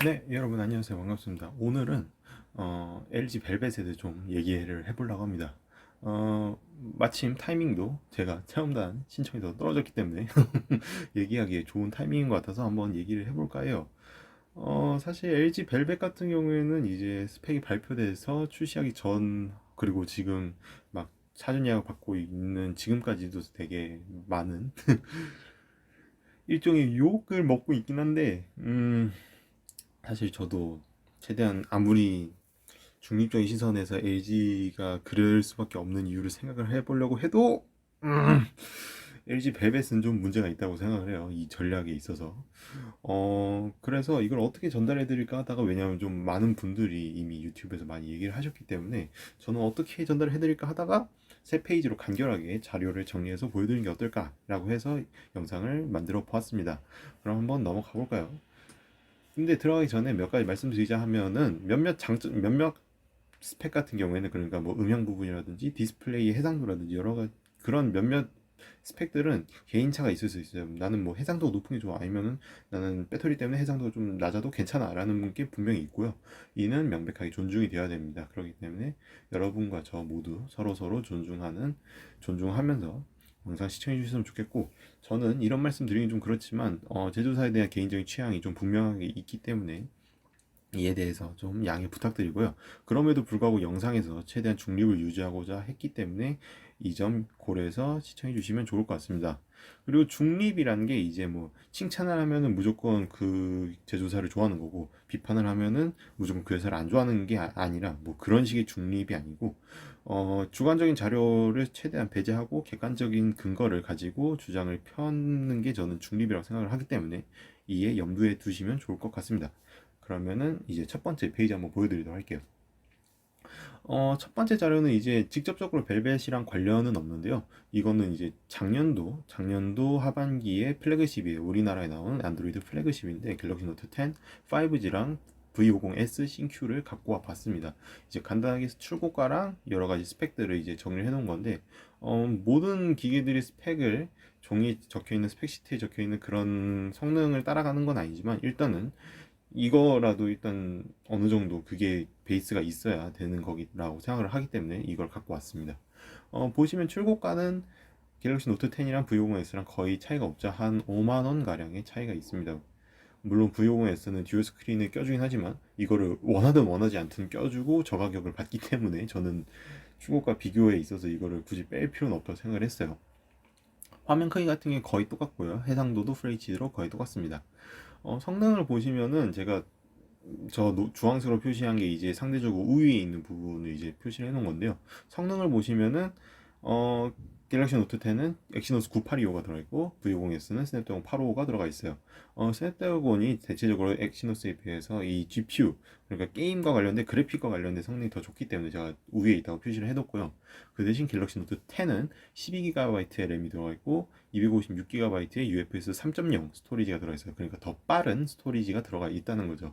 네, 여러분 안녕하세요. 반갑습니다. 오늘은 어, LG 벨벳에 대해 좀 얘기를 해보려고 합니다. 어, 마침 타이밍도 제가 체험단 신청이 더 떨어졌기 때문에 얘기하기에 좋은 타이밍인 것 같아서 한번 얘기를 해볼까 해요. 어, 사실 LG 벨벳 같은 경우에는 이제 스펙이 발표돼서 출시하기 전 그리고 지금 막 사전 예약 받고 있는 지금까지도 되게 많은 일종의 욕을 먹고 있긴 한데 음. 사실 저도 최대한 아무리 중립적인 시선에서 LG가 그럴 수밖에 없는 이유를 생각을 해보려고 해도 음, LG 벨벳은 좀 문제가 있다고 생각을 해요. 이 전략에 있어서. 어, 그래서 이걸 어떻게 전달해 드릴까 하다가 왜냐하면 좀 많은 분들이 이미 유튜브에서 많이 얘기를 하셨기 때문에 저는 어떻게 전달해 드릴까 하다가 세 페이지로 간결하게 자료를 정리해서 보여드리는 게 어떨까라고 해서 영상을 만들어 보았습니다. 그럼 한번 넘어가 볼까요? 근데 들어가기 전에 몇 가지 말씀드리자 하면은 몇몇 장점, 몇몇 스펙 같은 경우에는 그러니까 뭐 음향 부분이라든지 디스플레이 해상도라든지 여러 가지 그런 몇몇 스펙들은 개인차가 있을 수 있어요. 나는 뭐 해상도가 높은 게 좋아. 아니면은 나는 배터리 때문에 해상도가 좀 낮아도 괜찮아. 라는 분께 분명히 있고요. 이는 명백하게 존중이 되어야 됩니다. 그렇기 때문에 여러분과 저 모두 서로서로 존중하는, 존중하면서 영상 시청해 주셨으면 좋겠고 저는 이런 말씀 드리긴 좀 그렇지만 어, 제조사에 대한 개인적인 취향이 좀 분명하게 있기 때문에 이에 대해서 좀 양해 부탁드리고요. 그럼에도 불구하고 영상에서 최대한 중립을 유지하고자 했기 때문에 이 점 고려해서 시청해 주시면 좋을 것 같습니다. 그리고 중립이라는 게 이제 뭐 칭찬을 하면은 무조건 그 제조사를 좋아하는 거고 비판을 하면은 무조건 그 회사를 안 좋아하는 게 아- 아니라 뭐 그런 식의 중립이 아니고 어 주관적인 자료를 최대한 배제하고 객관적인 근거를 가지고 주장을 펴는 게 저는 중립이라고 생각을 하기 때문에 이에 염두에 두시면 좋을 것 같습니다. 그러면은 이제 첫 번째 페이지 한번 보여드리도록 할게요. 어, 첫 번째 자료는 이제 직접적으로 벨벳이랑 관련은 없는데요. 이거는 이제 작년도, 작년도 하반기에 플래그십이에요. 우리나라에 나온 안드로이드 플래그십인데 갤럭시 노트 10, 5G랑 V50S 신큐를 갖고 와 봤습니다. 이제 간단하게 출고가랑 여러 가지 스펙들을 이제 정리를 해 놓은 건데, 어, 모든 기계들이 스펙을 종이 적혀 있는 스펙 시트에 적혀 있는 그런 성능을 따라가는 건 아니지만 일단은 이거라도 일단 어느 정도 그게 베이스가 있어야 되는 거라고 생각을 하기 때문에 이걸 갖고 왔습니다. 어, 보시면 출고가는 갤럭시 노트 10이랑 V50S랑 거의 차이가 없자 한 5만 원 가량의 차이가 있습니다. 물론 V50S는 듀얼 스크린을 껴주긴 하지만 이거를 원하든 원하지 않든 껴주고 저 가격을 받기 때문에 저는 출고가 비교에 있어서 이거를 굳이 뺄 필요는 없다고 생각을 했어요. 화면 크기 같은 게 거의 똑같고요. 해상도도 FHD로 거의 똑같습니다. 어, 성능을 보시면은 제가 저 노- 주황색으로 표시한 게 이제 상대적으로 우위에 있는 부분을 이제 표시를 해 놓은 건데요. 성능을 보시면은 어, 갤럭시 노트 10은 엑시노스 9825가 들어있고 V50S는 스냅드래곤 855가 들어가 있어요. 어, 스냅드래곤이 대체적으로 엑시노스에 비해서 이 GPU 그러니까 게임과 관련된 그래픽과 관련된 성능이 더 좋기 때문에 제가 우위에 있다고 표시를 해뒀고요. 그 대신 갤럭시 노트 10은 12GB의 램이 들어가 있고 256GB의 UFS 3.0 스토리지가 들어가 있어요. 그러니까 더 빠른 스토리지가 들어가 있다는 거죠.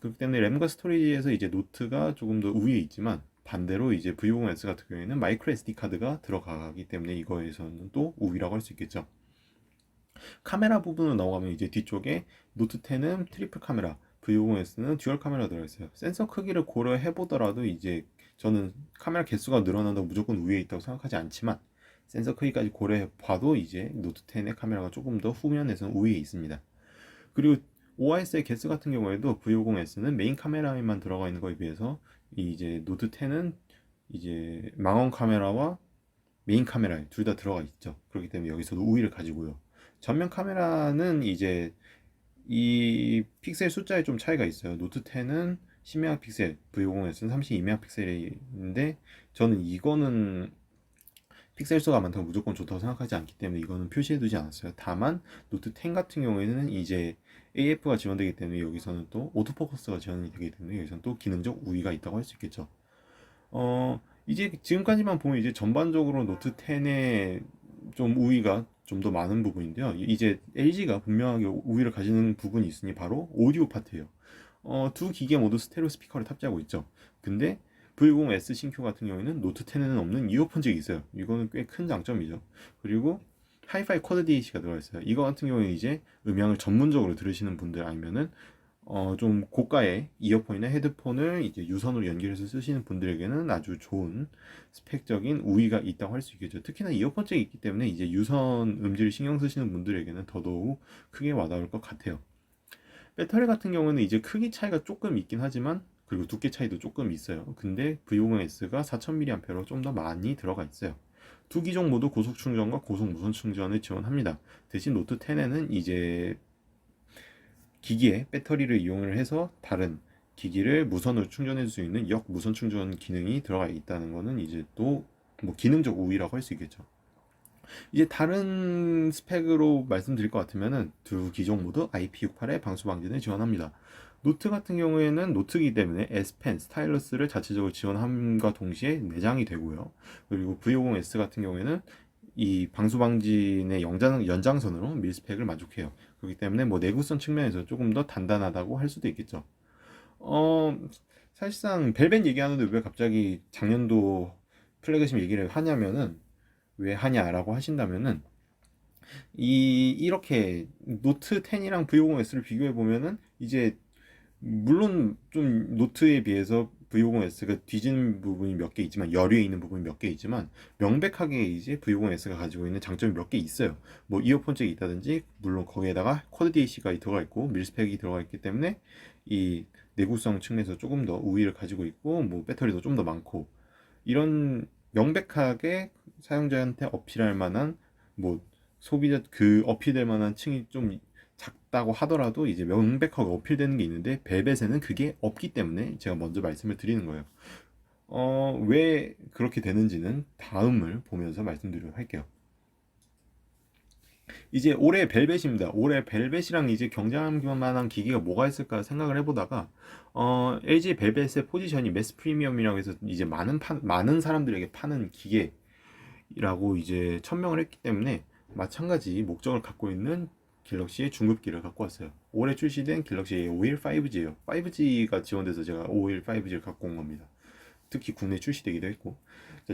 그렇기 때문에 램과 스토리지에서 이제 노트가 조금 더 우위에 있지만 반대로 이제 V50S 같은 경우에는 마이크로 SD 카드가 들어가기 때문에 이거에서는 또 우위라고 할 수 있겠죠. 카메라 부분으로 넘어가면 이제 뒤쪽에 노트 10은 트리플 카메라, V50S는 듀얼 카메라 들어있어요. 센서 크기를 고려해 보더라도 이제 저는 카메라 개수가 늘어난다고 무조건 우위에 있다고 생각하지 않지만 센서 크기까지 고려해 봐도 이제 노트 10의 카메라가 조금 더 후면에서는 우위에 있습니다. 그리고 OIS의 개수 같은 경우에도 V50S는 메인 카메라에만 들어가 있는 거에 비해서 이 이제 노트 10은 이제 망원 카메라와 메인 카메라에 둘다 들어가 있죠. 그렇기 때문에 여기서도 우위를 가지고요. 전면 카메라는 이제 이 픽셀 숫자에 좀 차이가 있어요. 노트 10은 10메가 픽셀, V50S는 32메가 픽셀인데 저는 이거는 픽셀 수가 많다고 무조건 좋다고 생각하지 않기 때문에 이거는 표시해 두지 않았어요. 다만 노트 10 같은 경우에는 이제 AF가 지원되기 때문에 여기서는 또 오토포커스가 지원이 되기 때문에 여기서는 또 기능적 우위가 있다고 할 수 있겠죠. 어 이제 지금까지만 보면 이제 전반적으로 노트 10의 좀 우위가 좀 더 많은 부분인데요. 이제 LG가 분명하게 우위를 가지는 부분이 있으니 바로 오디오 파트예요. 어, 두 기계 모두 스테레오 스피커를 탑재하고 있죠. 근데 V50S 신큐 같은 경우에는 노트 10에는 없는 이어폰 잭이 있어요. 이거는 꽤 큰 장점이죠. 그리고 하이파이 쿼드 DAC가 들어가 있어요. 이거 같은 경우는 이제 음향을 전문적으로 들으시는 분들 아니면은 어, 좀 고가의 이어폰이나 헤드폰을 이제 유선으로 연결해서 쓰시는 분들에게는 아주 좋은 스펙적인 우위가 있다고 할 수 있겠죠. 특히나 이어폰 잭이 있기 때문에 이제 유선 음질을 신경 쓰시는 분들에게는 더더욱 크게 와닿을 것 같아요. 배터리 같은 경우는 이제 크기 차이가 조금 있긴 하지만 그리고 두께 차이도 조금 있어요. 근데 V50S가 4000mAh로 좀 더 많이 들어가 있어요. 두 기종 모두 고속 충전과 고속 무선 충전을 지원합니다. 대신 노트 10에는 이제 기기에 배터리를 이용을 해서 다른 기기를 무선으로 충전해 줄수 있는 역 무선 충전 기능이 들어가 있다는 거는 이제 또 뭐 기능적 우위라고 할 수 있겠죠. 이제 다른 스펙으로 말씀드릴 것 같으면은 두 기종 모두 IP68의 방수 방지를 지원합니다. 노트 같은 경우에는 노트이기 때문에 S 펜, 스타일러스를 자체적으로 지원함과 동시에 내장이 되고요. 그리고 V50S 같은 경우에는 이 방수 방진의 연장, 연장선으로 밀스펙을 만족해요. 그렇기 때문에 뭐 내구성 측면에서 조금 더 단단하다고 할 수도 있겠죠. 어, 사실상 벨벳 얘기하는데 왜 갑자기 작년도 플래그십 얘기를 하냐면은 왜 하냐라고 하신다면은 이 이렇게 노트 10이랑 V50S를 비교해 보면은 이제 물론 좀 노트에 비해서 V50S가 뒤진 부분이 몇 개 있지만 열에 있는 부분이 몇 개 있지만 명백하게 이제 V50S가 가지고 있는 장점이 몇 개 있어요. 뭐 이어폰 잭이 있다든지 물론 거기에다가 쿼드 DAC가 들어가 있고 밀스펙이 들어가 있기 때문에 이 내구성 측면에서 조금 더 우위를 가지고 있고 뭐 배터리도 좀 더 많고 이런 명백하게 사용자한테 어필할 만한 뭐 소비자 그 어필될 만한 층이 좀작 다고 하더라도 이제 명백하게 어필되는 게 있는데 벨벳에는 그게 없기 때문에 제가 먼저 말씀을 드리는 거예요. 어, 왜 그렇게 되는지는 다음을 보면서 말씀드리도록 할게요. 이제 올해 벨벳입니다. 올해 벨벳이랑 이제 경쟁할 만한 기기가 뭐가 있을까 생각을 해보다가 어, LG 벨벳의 포지션이 매스 프리미엄이라고 해서 이제 많은 파, 많은 사람들에게 파는 기계라고 이제 천명을 했기 때문에 마찬가지 목적을 갖고 있는 갤럭시의 중급기를 갖고 왔어요. 올해 출시된 갤럭시 A51 5G예요. 5G가 지원돼서 제가 A51 5G를 갖고 온 겁니다. 특히 국내 출시되기도 했고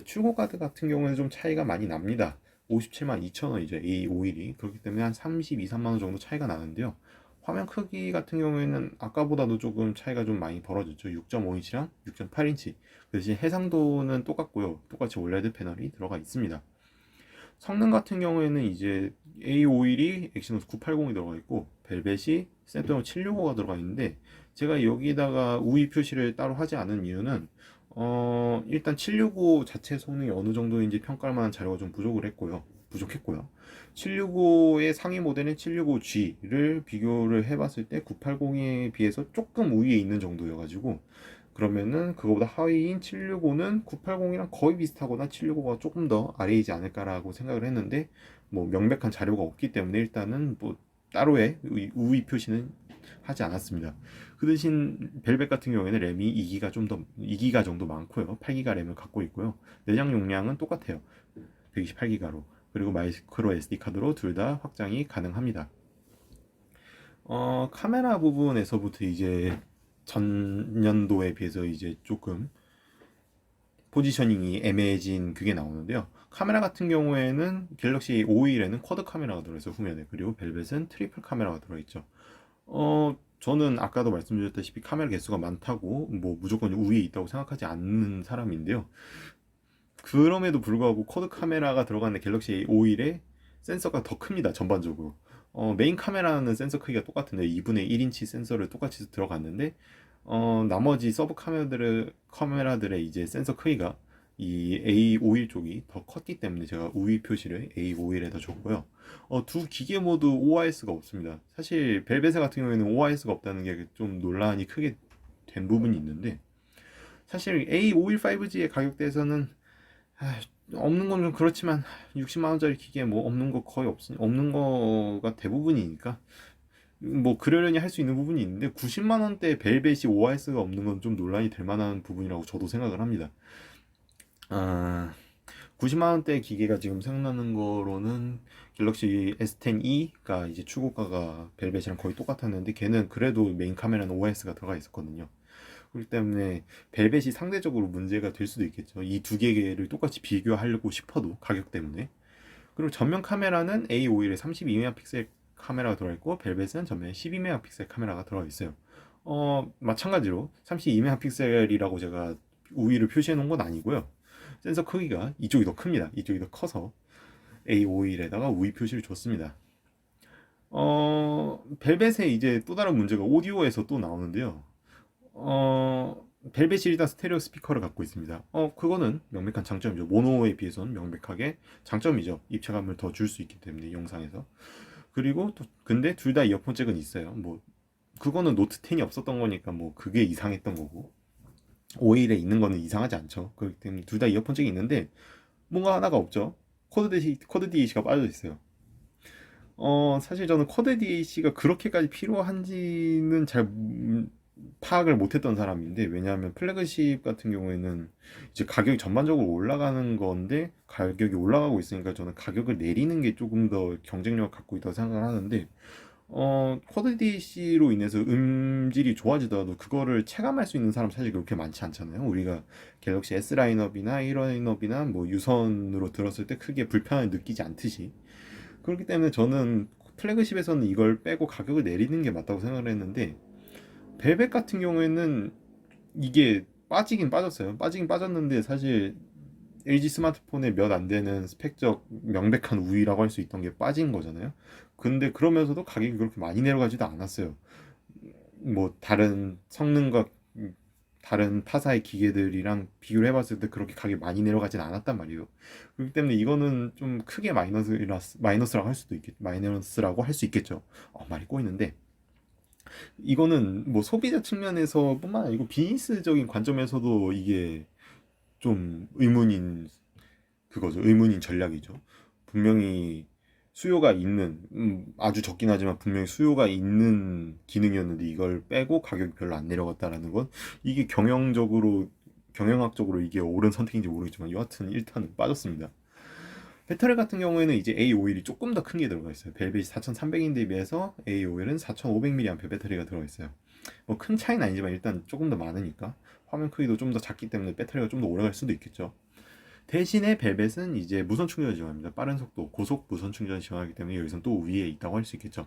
출고 가드 같은 경우는 좀 차이가 많이 납니다. 57만 2천 원이죠. A51이 그렇기 때문에 한 32, 3만 원 정도 차이가 나는데요. 화면 크기 같은 경우에는 아까보다도 조금 차이가 좀 많이 벌어졌죠. 6.5인치랑 6.8인치. 그 대신 해상도는 똑같고요. 똑같이 올레드 패널이 들어가 있습니다. 성능 같은 경우에는 이제 A51이 엑시노스 980이 들어가 있고 벨벳이 스냅드래곤 765가 들어가 있는데 제가 여기다가 우위 표시를 따로 하지 않은 이유는 어 일단 765 자체 성능이 어느 정도인지 평가할 만한 자료가 좀 부족을 했고요. 부족했고요. 765의 상위 모델인 765G를 비교를 해봤을 때 980에 비해서 조금 우위에 있는 정도여가지고 그러면은 그거보다 하위인 765는 980이랑 거의 비슷하거나 765가 조금 더 아래이지 않을까라고 생각을 했는데 뭐 명백한 자료가 없기 때문에 일단은 뭐 따로의 우위 표시는 하지 않았습니다. 그 대신 벨벳 같은 경우에는 램이 2기가 좀 더 2기가 정도 많고요. 8기가 램을 갖고 있고요. 내장 용량은 똑같아요. 128기가로. 그리고 마이크로 SD 카드로 둘 다 확장이 가능합니다. 어, 카메라 부분에서부터 이제 전년도에 비해서 이제 조금 포지셔닝이 애매해진 그게 나오는데요. 카메라 같은 경우에는 갤럭시 5일에는 쿼드 카메라가 들어있어요 후면에 그리고 벨벳은 트리플 카메라가 들어있죠. 어 저는 아까도 말씀드렸다시피 카메라 개수가 많다고 뭐 무조건 우위에 있다고 생각하지 않는 사람인데요. 그럼에도 불구하고 쿼드 카메라가 들어가는 갤럭시 5일에 센서가 더 큽니다 전반적으로. 어, 메인 카메라는 센서 크기가 똑같은데 2분의 1인치 센서를 똑같이 들어갔는데 어, 나머지 서브 카메라들의 카메라들의 이제 센서 크기가 이 A51 쪽이 더 컸기 때문에 제가 우위 표시를 A51에다 줬고요. 어, 두 기계 모두 OIS가 없습니다. 사실 벨벳 같은 경우에는 OIS가 없다는 게 좀 논란이 크게 된 부분이 있는데 사실 A51 5G의 가격대에서는 아, 없는 건 좀 그렇지만 60만 원짜리 기계 뭐 없는 거 거의 없 없는 거가 대부분이니까 뭐 그러려니 할 수 있는 부분이 있는데 90만 원대 벨벳이 OIS가 없는 건 좀 논란이 될 만한 부분이라고 저도 생각을 합니다. 아 90만 원대 기계가 지금 생각나는 거로는 갤럭시 S10e가 이제 출고가가 벨벳이랑 거의 똑같았는데 걔는 그래도 메인 카메라는 OIS가 들어가 있었거든요. 그렇기 때문에 벨벳이 상대적으로 문제가 될 수도 있겠죠. 이 두 개를 똑같이 비교하려고 싶어도 가격 때문에. 그리고 전면 카메라는 A51의 32메가픽셀 카메라가 들어가 있고 벨벳은 전면에 12메가픽셀 카메라가 들어가 있어요. 어, 마찬가지로 32메가픽셀이라고 제가 우위를 표시해 놓은 건 아니고요. 센서 크기가 이쪽이 더 큽니다. 이쪽이 더 커서 A51에다가 우위 표시를 줬습니다. 어, 벨벳의 이제 또 다른 문제가 오디오에서 또 나오는데요. 어, 벨벳이 일단 스테레오 스피커를 갖고 있습니다. 어, 그거는 명백한 장점이죠. 모노에 비해서는 명백하게 장점이죠. 입체감을 더 줄 수 있기 때문에 영상에서. 그리고 또 근데 둘 다 이어폰 잭은 있어요. 뭐 그거는 노트 10이 없었던 거니까 뭐 그게 이상했던 거고. 오일에 있는 거는 이상하지 않죠. 그렇기 때문에 둘 다 이어폰 잭이 있는데 뭔가 하나가 없죠. 코드 DAC, 코드 DAC가 빠져 있어요. 어, 사실 저는 코드 DAC가 그렇게까지 필요한지는 잘 음, 파악을 못했던 사람인데 왜냐하면 플래그십 같은 경우에는 이제 가격이 전반적으로 올라가는 건데 가격이 올라가고 있으니까 저는 가격을 내리는 게 조금 더 경쟁력을 갖고 있다고 생각을 하는데 어, 코드 DAC로 인해서 음질이 좋아지더라도 그거를 체감할 수 있는 사람 사실 그렇게 많지 않잖아요. 우리가 갤럭시 S 라인업이나 1 라인업이나 뭐 유선으로 들었을 때 크게 불편을 느끼지 않듯이 그렇기 때문에 저는 플래그십에서는 이걸 빼고 가격을 내리는 게 맞다고 생각을 했는데 벨벳 같은 경우에는 이게 빠지긴 빠졌어요. 빠지긴 빠졌는데 사실 LG 스마트폰에 몇 안 되는 스펙적 명백한 우위라고 할 수 있던 게 빠진 거잖아요. 근데 그러면서도 가격이 그렇게 많이 내려가지도 않았어요. 뭐 다른 성능과 다른 타사의 기계들이랑 비교를 해봤을 때 그렇게 가격이 많이 내려가진 않았단 말이에요. 그렇기 때문에 이거는 좀 크게 마이너스라, 마이너스라고 할 수도 있겠, 마이너스라고 할 수 있겠죠. 어, 말이 꼬이는데. 이거는 뭐 소비자 측면에서 뿐만 아니고 비즈니스적인 관점에서도 이게 좀 의문인 그거죠. 의문인 전략이죠. 분명히 수요가 있는 음, 아주 적긴 하지만 분명히 수요가 있는 기능이었는데 이걸 빼고 가격이 별로 안 내려갔다라는 건 이게 경영적으로 경영학적으로 이게 옳은 선택인지 모르겠지만 여하튼 일단은 빠졌습니다. 배터리 같은 경우에는 이제 A51이 조금 더 큰 게 들어가 있어요. 벨벳이 4300인데 비해서 A51은 4500mAh 배터리가 들어가 있어요. 뭐 큰 차이는 아니지만 일단 조금 더 많으니까 화면 크기도 좀 더 작기 때문에 배터리가 좀 더 오래 갈 수도 있겠죠. 대신에 벨벳은 이제 무선 충전을 지원합니다. 빠른 속도, 고속 무선 충전을 지원하기 때문에 여기선 또 위에 있다고 할 수 있겠죠.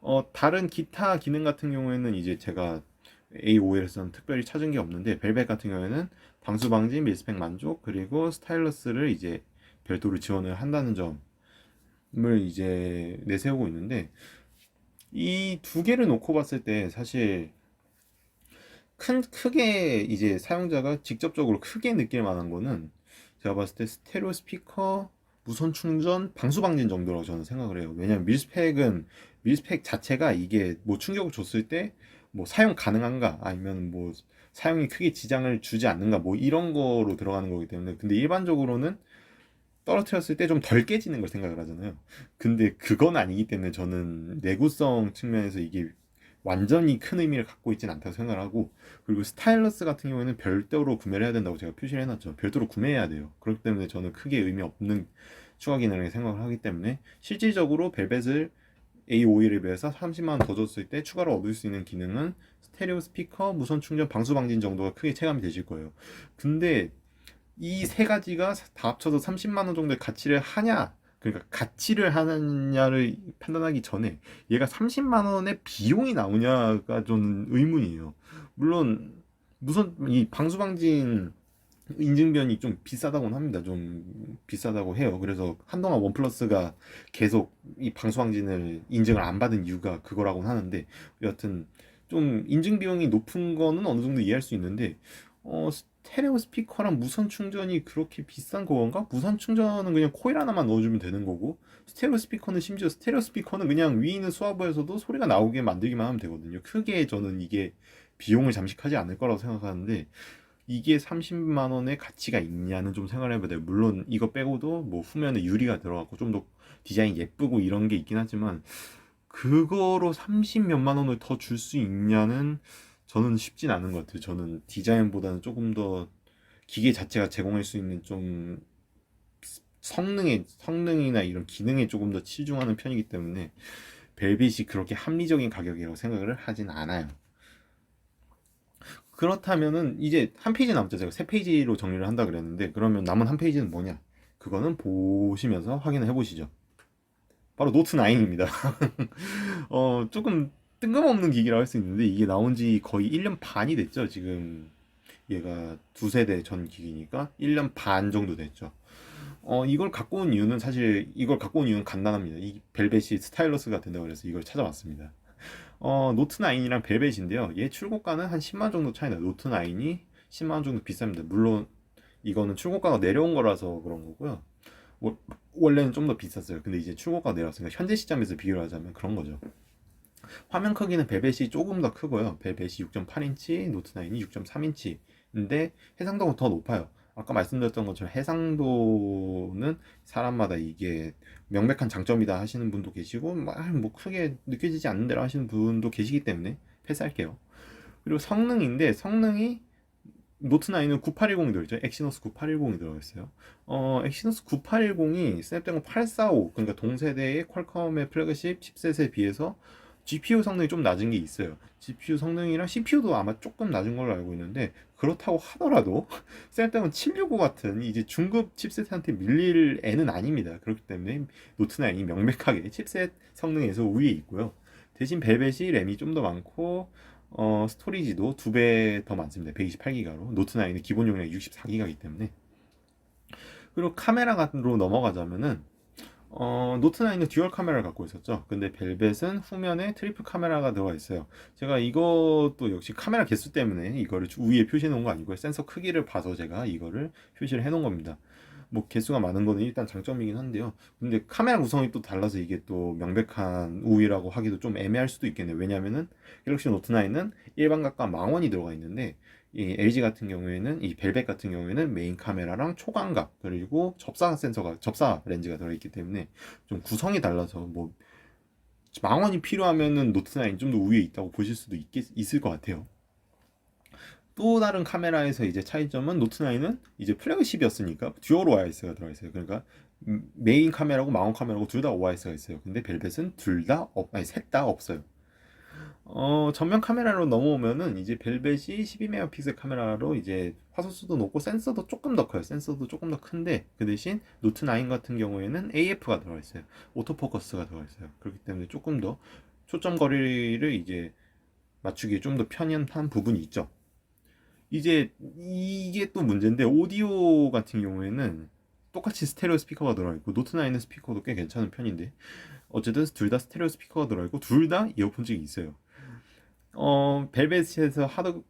어, 다른 기타 기능 같은 경우에는 이제 제가 A5L에서는 특별히 찾은 게 없는데 벨벳 같은 경우에는 방수 방지, 밀스펙 만족, 그리고 스타일러스를 이제 별도로 지원을 한다는 점을 이제 내세우고 있는데 이 두 개를 놓고 봤을 때 사실 큰 크게 이제 사용자가 직접적으로 크게 느낄 만한 거는 제가 봤을 때 스테레오 스피커, 무선 충전, 방수 방진 정도라고 저는 생각을 해요. 왜냐면 밀스펙은 밀스펙 자체가 이게 뭐 충격을 줬을 때 뭐 사용 가능한가 아니면 뭐 사용이 크게 지장을 주지 않는가 뭐 이런 거로 들어가는 거기 때문에 근데 일반적으로는 떨어뜨렸을 때 좀 덜 깨지는 걸 생각을 하잖아요. 근데 그건 아니기 때문에 저는 내구성 측면에서 이게 완전히 큰 의미를 갖고 있지는 않다고 생각을 하고 그리고 스타일러스 같은 경우에는 별도로 구매를 해야 된다고 제가 표시를 해놨죠. 별도로 구매해야 돼요. 그렇기 때문에 저는 크게 의미 없는 추가 기능을 생각을 하기 때문에 실질적으로 벨벳을 A51에 비해서 30만 원 더 줬을 때 추가로 얻을 수 있는 기능은 스테레오 스피커, 무선 충전, 방수 방진 정도가 크게 체감이 되실 거예요. 근데 이 세 가지가 다 합쳐서 30만 원 정도의 가치를 하냐 그러니까 가치를 하느냐를 판단하기 전에 얘가 30만 원의 비용이 나오냐가 좀 의문이에요. 물론 무슨 이 방수방진 인증변이 좀 비싸다고는 합니다. 좀 비싸다고 해요. 그래서 한동안 원플러스가 계속 이 방수방진을 인증을 안 받은 이유가 그거라고는 하는데 여하튼 좀 인증 비용이 높은 거는 어느 정도 이해할 수 있는데 어, 스테레오 스피커랑 무선 충전이 그렇게 비싼 건가? 무선 충전은 그냥 코일 하나만 넣어주면 되는 거고 스테레오 스피커는 심지어 스테레오 스피커는 그냥 위에 있는 수화부에서도 소리가 나오게 만들기만 하면 되거든요. 크게 저는 이게 비용을 잠식하지 않을 거라고 생각하는데 이게 30만 원의 가치가 있냐는 좀 생각을 해봐야 돼요. 물론 이거 빼고도 뭐 후면에 유리가 들어가고 좀 더 디자인 예쁘고 이런 게 있긴 하지만 그거로 30 몇만 원을 더 줄 수 있냐는 저는 쉽진 않은 것 같아요. 저는 디자인보다는 조금 더 기계 자체가 제공할 수 있는 좀 성능에 성능이나 이런 기능에 조금 더 치중하는 편이기 때문에 벨벳이 그렇게 합리적인 가격이라고 생각을 하진 않아요. 그렇다면은 이제 한 페이지 남죠. 제가 세 페이지로 정리를 한다 그랬는데 그러면 남은 한 페이지는 뭐냐? 그거는 보시면서 확인을 해보시죠. 바로 노트 9입니다. 어, 조금 뜬금없는 기기라고 할 수 있는데 이게 나온 지 거의 1년 반이 됐죠. 지금 얘가 두 세대 전 기기니까 1년 반 정도 됐죠. 어, 이걸 갖고 온 이유는 사실 이걸 갖고 온 이유는 간단합니다. 이 벨벳이 스타일러스가 된다고 그래서 이걸 찾아봤습니다. 어, 노트 9이랑 벨벳인데요. 얘 출고가는 한 10만 원 정도 차이 나요. 노트 9이 10만 원 정도 비쌉니다. 물론 이거는 출고가가 내려온 거라서 그런 거고요. 워- 원래는 좀 더 비쌌어요. 근데 이제 출고가가 내려왔으니까 현재 시점에서 비교를 하자면 그런 거죠. 화면 크기는 벨벳이 조금 더 크고요. 벨벳이 6.8인치, 노트 9이 6.3인치인데 해상도가 더 높아요. 아까 말씀드렸던 것처럼 해상도는 사람마다 이게 명백한 장점이다 하시는 분도 계시고 막뭐 크게 느껴지지 않는다고 하시는 분도 계시기 때문에 패스할게요. 그리고 성능인데 성능이 노트 9는 9810이 들어있죠. 엑시노스 9810이 들어가 있어요. 어, 엑시노스 9810이 스냅드래곤 845 그러니까 동세대의 퀄컴의 플래그십 칩셋에 비해서 GPU 성능이 좀 낮은 게 있어요. GPU 성능이랑 CPU도 아마 조금 낮은 걸로 알고 있는데 그렇다고 하더라도 스냅드래곤 765 같은 이제 중급 칩셋한테 밀릴 애는 아닙니다. 그렇기 때문에 노트 9이 명백하게 칩셋 성능에서 우위에 있고요. 대신 벨벳이 램이 좀 더 많고 어, 스토리지도 두 배 더 많습니다. 128기가로. 노트 9는 기본 용량이 64기가이기 때문에. 그리고 카메라로 넘어가자면은 어, 노트 9는 듀얼 카메라를 갖고 있었죠. 근데 벨벳은 후면에 트리플 카메라가 들어가 있어요. 제가 이것도 역시 카메라 개수 때문에 이거를 위에 표시해 놓은 거 아니고요. 센서 크기를 봐서 제가 이거를 표시를 해 놓은 겁니다. 뭐 개수가 많은 거는 일단 장점이긴 한데요. 근데 카메라 구성이 또 달라서 이게 또 명백한 우위라고 하기도 좀 애매할 수도 있겠네요. 왜냐면은 갤럭시 노트 9은 일반각과 망원이 들어가 있는데 이 LG 같은 경우에는 이 벨벳 같은 경우에는 메인 카메라랑 초광각 그리고 접사 센서가 접사 렌즈가 들어있기 때문에 좀 구성이 달라서 뭐 망원이 필요하면은 노트 9이 좀더 우위에 있다고 보실 수도 있겠, 있을 것 같아요. 또 다른 카메라에서 이제 차이점은 노트 9은 이제 플래그십이었으니까 듀얼 OIS가 들어가 있어요. 그러니까 음, 메인 카메라고 망원 카메라고 둘 다 OIS가 있어요. 근데 벨벳은 둘 다 없, 아니 셋 다 없어요. 어, 전면 카메라로 넘어오면은 이제 벨벳이 12메가픽셀 카메라로 이제 화소수도 높고 센서도 조금 더 커요. 센서도 조금 더 큰데 그 대신 노트 9 같은 경우에는 AF가 들어가 있어요. 오토포커스가 들어가 있어요. 그렇기 때문에 조금 더 초점 거리를 이제 맞추기에 좀 더 편한 부분이 있죠. 이제 이게 또 문제인데 오디오 같은 경우에는 똑같이 스테레오 스피커가 들어있고 노트 9 스피커도 꽤 괜찮은 편인데 어쨌든 둘 다 스테레오 스피커가 들어있고 둘 다 이어폰 잭이 있어요. 어 벨벳에서 하드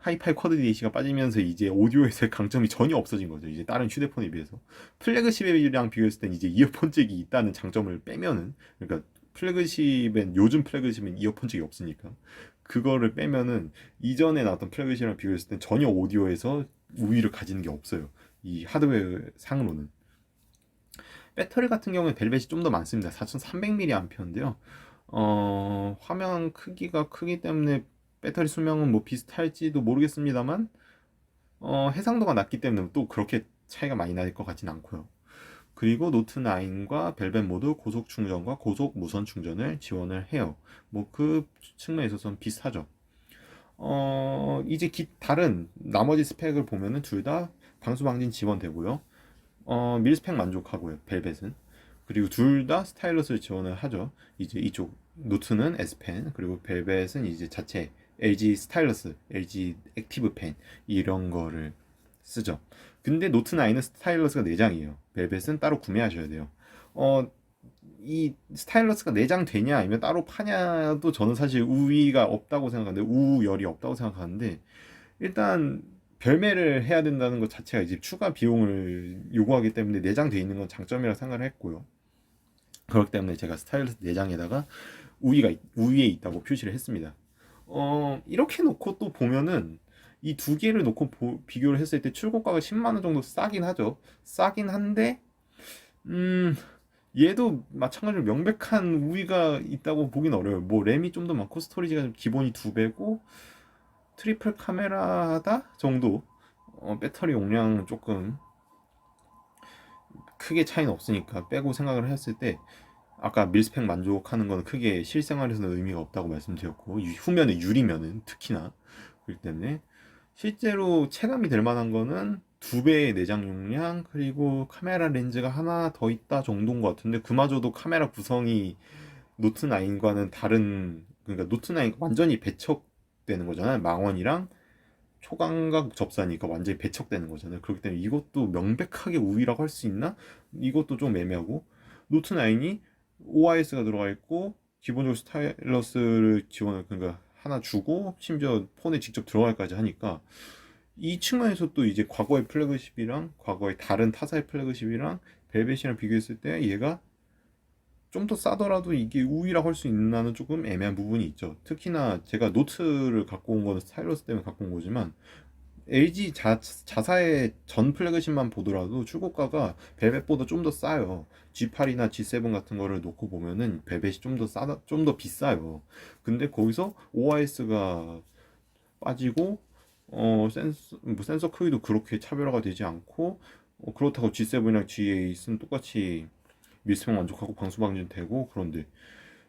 하이파이 쿼드 DAC가 빠지면서 이제 오디오에서의 강점이 전혀 없어진 거죠. 이제 다른 휴대폰에 비해서 플래그십이랑 비교했을 땐 이제 이어폰 잭이 있다는 장점을 빼면은 그러니까 플래그십엔 요즘 플래그십엔 이어폰 잭이 없으니까 그거를 빼면은 이전에 나왔던 플래그십이랑 비교했을 땐 전혀 오디오에서 우위를 가지는 게 없어요. 이 하드웨어 상으로는. 배터리 같은 경우에 벨벳이 좀 더 많습니다. 4300mAh인데요. 어, 화면 크기가 크기 때문에 배터리 수명은 뭐 비슷할지도 모르겠습니다만, 어, 해상도가 낮기 때문에 또 그렇게 차이가 많이 날 것 같진 않고요. 그리고 노트 9과 벨벳 모두 고속 충전과 고속 무선 충전을 지원을 해요. 뭐 그 측면에 있어서는 비슷하죠. 어, 이제 기, 다른 나머지 스펙을 보면은 둘 다 방수 방진 지원되고요. 어, 밀스펙 만족하고요. 벨벳은. 그리고 둘 다 스타일러스를 지원을 하죠. 이제 이쪽 노트는 S펜 그리고 벨벳은 이제 자체 LG 스타일러스, LG 액티브 펜 이런 거를 쓰죠. 근데 노트 9은 스타일러스가 4장이에요. 벨벳은 따로 구매하셔야 돼요. 어, 이 스타일러스가 내장 되냐 아니면 따로 파냐도 저는 사실 우위가 없다고 생각하는데 우열이 없다고 생각하는데 일단 별매를 해야 된다는 것 자체가 이제 추가 비용을 요구하기 때문에 내장돼 있는 건 장점이라 생각을 했고요. 그렇기 때문에 제가 스타일러스 내장에다가 우위가 우위에 있다고 표시를 했습니다. 어 이렇게 놓고 또 보면은 이 두 개를 놓고 보- 비교를 했을 때 출고가가 10만 원 정도 싸긴 하죠. 싸긴 한데 음 얘도 마찬가지로 명백한 우위가 있다고 보긴 어려워요. 뭐 램이 좀 더 많고 스토리지가 좀 기본이 두 배고 트리플 카메라다 정도. 어, 배터리 용량은 조금 크게 차이는 없으니까 빼고 생각을 했을 때 아까 밀스펙 만족하는 거는 크게 실생활에서는 의미가 없다고 말씀드렸고 유- 후면에 유리면은 특히나 그렇기 때문에 실제로 체감이 될 만한 거는 두 배의 내장 용량 그리고 카메라 렌즈가 하나 더 있다 정도인 것 같은데 그마저도 카메라 구성이 노트 9과는 다른 그러니까 노트 9 완전히 배척되는 거잖아요. 망원이랑 초광각 접사니까 완전히 배척되는 거잖아요. 그렇기 때문에 이것도 명백하게 우위라고 할 수 있나? 이것도 좀 애매하고 노트 9이 OIS가 들어가 있고 기본적으로 스타일러스를 지원을 그러니까 하나 주고 심지어 폰에 직접 들어갈까지 하니까 이 측면에서 또 이제 과거의 플래그십이랑 과거의 다른 타사의 플래그십이랑 벨벳이랑 비교했을 때 얘가 좀 더 싸더라도 이게 우위라고 할 수 있나는 조금 애매한 부분이 있죠. 특히나 제가 노트를 갖고 온 거는 스타일러스 때문에 갖고 온 거지만 LG 자, 자사의 전 플래그십만 보더라도 출고가가 벨벳보다 좀 더 싸요. G8이나 G7 같은 거를 놓고 보면은 벨벳이 좀 더 싸다, 좀 더 비싸요. 근데 거기서 OIS가 빠지고 어 센서 뭐 센서 크기도 그렇게 차별화가 되지 않고 어, 그렇다고 G7이랑 G8은 똑같이 밀수명 만족하고 방수 방진 되고 그런데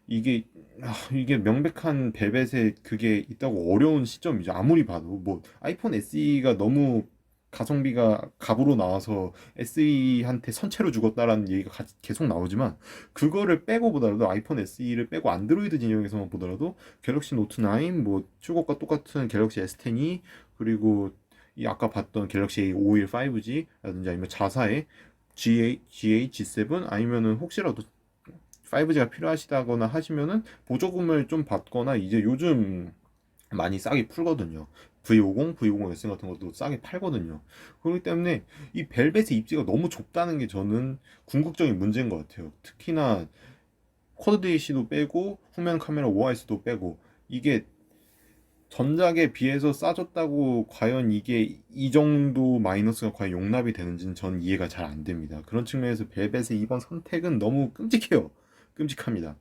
이게 아, 이게 명백한 벨벳에 그게 있다고 어려운 시점이죠. 아무리 봐도 뭐 아이폰 SE가 너무 가성비가 갑으로 나와서 SE한테 선체로 죽었다라는 얘기가 가- 계속 나오지만 그거를 빼고 보더라도 아이폰 SE를 빼고 안드로이드 진영에서만 보더라도 갤럭시 노트 9, 뭐 출고가 똑같은 갤럭시 S10이 그리고 이 아까 봤던 갤럭시 A51 5G라든지 아니면 자사의 G8, G8, G7 아니면은 혹시라도 5G가 필요하시다거나 하시면은 보조금을 좀 받거나 이제 요즘 많이 싸게 풀거든요. V50, V50S 같은 것도 싸게 팔거든요. 그렇기 때문에 이 벨벳의 입지가 너무 좁다는 게 저는 궁극적인 문제인 것 같아요. 특히나 쿼드 DAC도 빼고 후면 카메라 OIS도 빼고 이게 전작에 비해서 싸졌다고 과연 이게 이 정도 마이너스가 과연 용납이 되는지는 전 이해가 잘 안 됩니다. 그런 측면에서 벨벳의 이번 선택은 너무 끔찍해요. 끔찍합니다.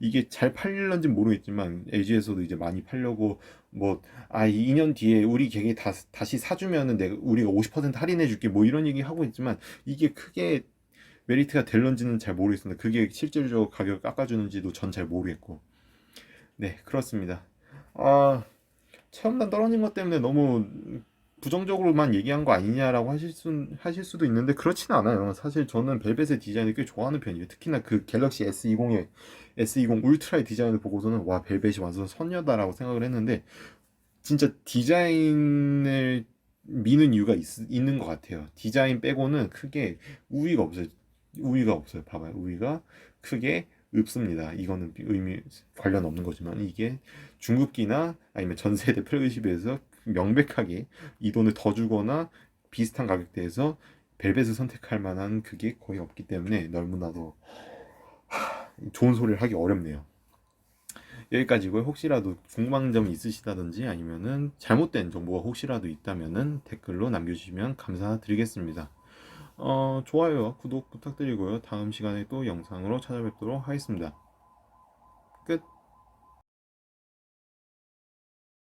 이게 잘 팔릴런지 모르겠지만 LG에서도 이제 많이 팔려고 뭐 아 2년 뒤에 우리 걔기 다, 다시 사주면은 내가 우리가 50% 할인해 줄게 뭐 이런 얘기 하고 있지만 이게 크게 메리트가 될런지는 잘 모르겠습니다. 그게 실질적으로 가격을 깎아주는지도 전 잘 모르겠고 네 그렇습니다. 아 체험단 떨어진 것 때문에 너무 부정적으로만 얘기한 거 아니냐라고 하실 수 하실 수도 있는데 그렇지는 않아요. 사실 저는 벨벳의 디자인을 꽤 좋아하는 편이에요. 특히나 그 갤럭시 S20의 S20 울트라의 디자인을 보고서는 와 벨벳이 완전 선녀다라고 생각을 했는데 진짜 디자인을 미는 이유가 있, 있는 것 같아요. 디자인 빼고는 크게 우위가 없어요. 우위가 없어요. 봐봐요. 우위가 크게 없습니다. 이거는 의미 관련 없는 거지만 이게 중국기나 아니면 전 세대 플래그십에 비해서 명백하게 이 돈을 더 주거나 비슷한 가격대에서 벨벳을 선택할 만한 그게 거의 없기 때문에 너무나도 하, 좋은 소리를 하기 어렵네요. 여기까지고요. 혹시라도 궁금한 점이 있으시다든지 아니면은 잘못된 정보가 혹시라도 있다면은 댓글로 남겨주시면 감사드리겠습니다. 어, 좋아요, 구독 부탁드리고요. 다음 시간에 또 영상으로 찾아뵙도록 하겠습니다. 끝.